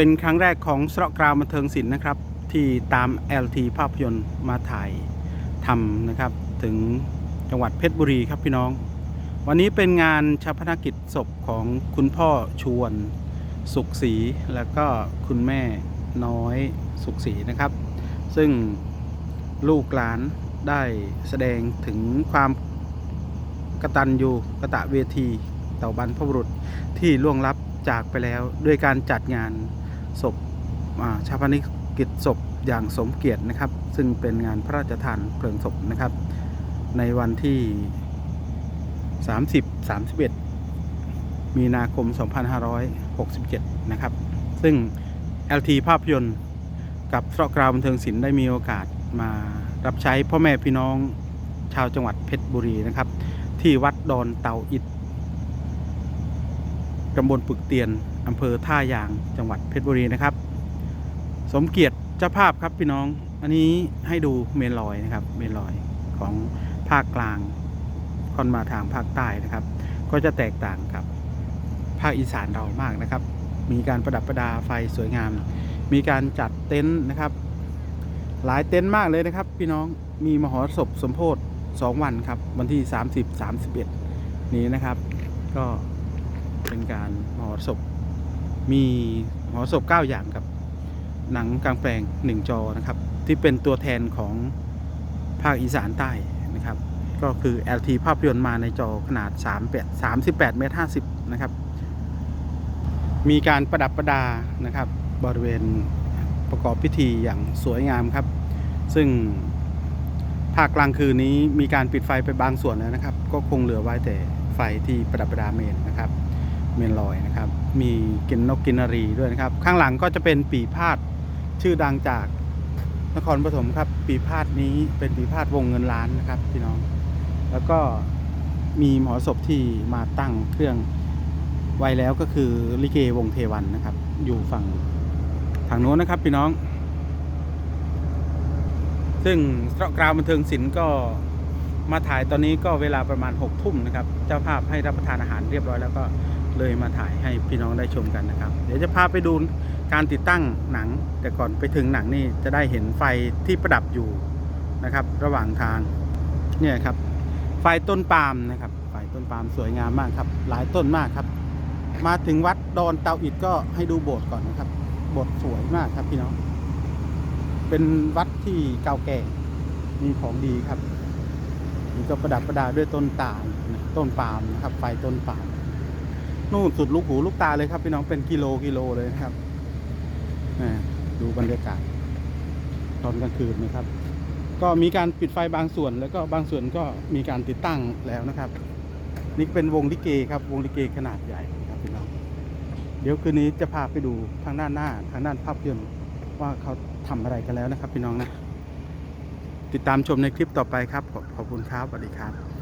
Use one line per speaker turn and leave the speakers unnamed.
เป็นครั้งแรกของสระกราวบันเทิงศิลป์นะครับ ที่ตาม LT ภาพยนตร์มาถ่ายทำนะครับ ถึงจังหวัดเพชรบุรีครับพี่น้อง วันนี้เป็นงานชาพนกิจศพของคุณพ่อชวน สุขศรีแล้วก็คุณแม่น้อยสุขศรีนะครับ ซึ่งลูกหลานได้แสดงถึงความกตัญญูกะตะเวที เต่อบรรพบุรุษที่ล่วงลับจากไปแล้วด้วยการจัดงาน ศพชาพนิกิจศพอย่างสมเกียรตินะครับ ซึ่งเป็นงานพระราชทานเพลิงศพนะครับ ในวันที่ 30 31 มีนาคม 2567 นะครับ ซึ่ง LT ภาพยนตร์กับสระกราวบันเทิงศิลป์ได้มีโอกาสมารับใช้พ่อแม่พี่น้องชาวจังหวัดเพชรบุรีนะครับ ที่วัดดอนเตาอิดตำบลปึกเตียน อำเภอท่ายางจังหวัดเพชรบุรีนะครับ สมเกียรติเจ้าภาพครับพี่น้อง อันนี้ให้ดูเมนลอยนะครับ เมนลอยของภาคกลางค่อนมาทางภาคใต้นะครับ ก็จะแตกต่างกับภาคอีสานเรามากนะครับ มีการประดับประดาไฟสวยงาม มีการจัดเต็นท์นะครับ หลายเต็นท์มากเลยนะครับ พี่น้องมีมหรสพสมโพธิ2วันครับ วันที่ 30 31 นี้นะครับ ก็เป็นการมหรสพ มีหรสพ9 อย่างกับหนังกลางแปลง 1 จอนะครับ ที่เป็นตัวแทนของภาคอีสานใต้นะครับ ก็คือ LT ภาพยนตร์มาในจอขนาด 38 38เมตร50 นะครับ มีการประดับประดานะครับ บริเวณประกอบพิธีอย่างสวยงามครับ ซึ่งภาคกลางคืนนี้มีการปิดไฟไปบางส่วนแล้วนะครับ ก็คงเหลือไว้แต่ไฟที่ประดับประดาเมนนะครับ เมนลอยนะครับ มีกินนกกินนารีด้วยนะครับ ข้างหลังก็จะเป็นปีพาดชื่อดังจากนครปฐมครับ ปีพาดนี้เป็นปีพาดวงเงินล้านนะครับพี่น้อง แล้วก็มีหมอศพที่มาตั้งเครื่องไว้แล้วก็คือลิเกวงเทวันนะครับ อยู่ฝั่งทางโน้นนะครับพี่น้อง ซึ่งสระกราวบันเทิงศิลป์ก็มาถ่ายตอนนี้ก็เวลาประมาณ6กทุ่มนะครับ เจ้าภาพให้รับประทานอาหารเรียบร้อยแล้วก็ เลยมาถ่ายให้พี่น้องได้ชมกันนะครับ เดี๋ยวจะพาไปดูการติดตั้งหนัง แต่ก่อนไปถึงหนังนี่จะได้เห็นไฟที่ประดับอยู่นะครับ ระหว่างทางเนี่ยครับ ไฟต้นปาล์มนะครับ ไฟต้นปาล์มสวยงามมากครับ หลายต้นมากครับ มาถึงวัดดอนเตาอิดก็ให้ดูโบสถ์ก่อนนะครับโบสถ์สวยมากครับพี่น้อง เป็นวัดที่เก่าแก่มีของดีครับนี่ก็ประดับประดาด้วยต้นตาลต้นปาล์มนะครับ ไฟต้นปาล์ม นู่นสุดลูกหูลูกตาเลยครับพี่น้องเป็นกิโลกิโลเลยนะครับดูบรรยากาศ ตอนกลางคืนนะครับ ก็มีการปิดไฟบางส่วน แล้วก็บางส่วนก็มีการติดตั้งแล้วนะครับ นี่เป็นวงลิเกครับ วงลิเกขนาดใหญ่ครับพี่น้องเดี๋ยวคืนนี้จะพาไปดูทางด้านหน้า ทางด้านภาพยนตร์ว่าเขาทำอะไรกันแล้วนะครับ พี่น้องนะ ติดตามชมในคลิปต่อไปครับขอบคุณครับสวัสดีครับ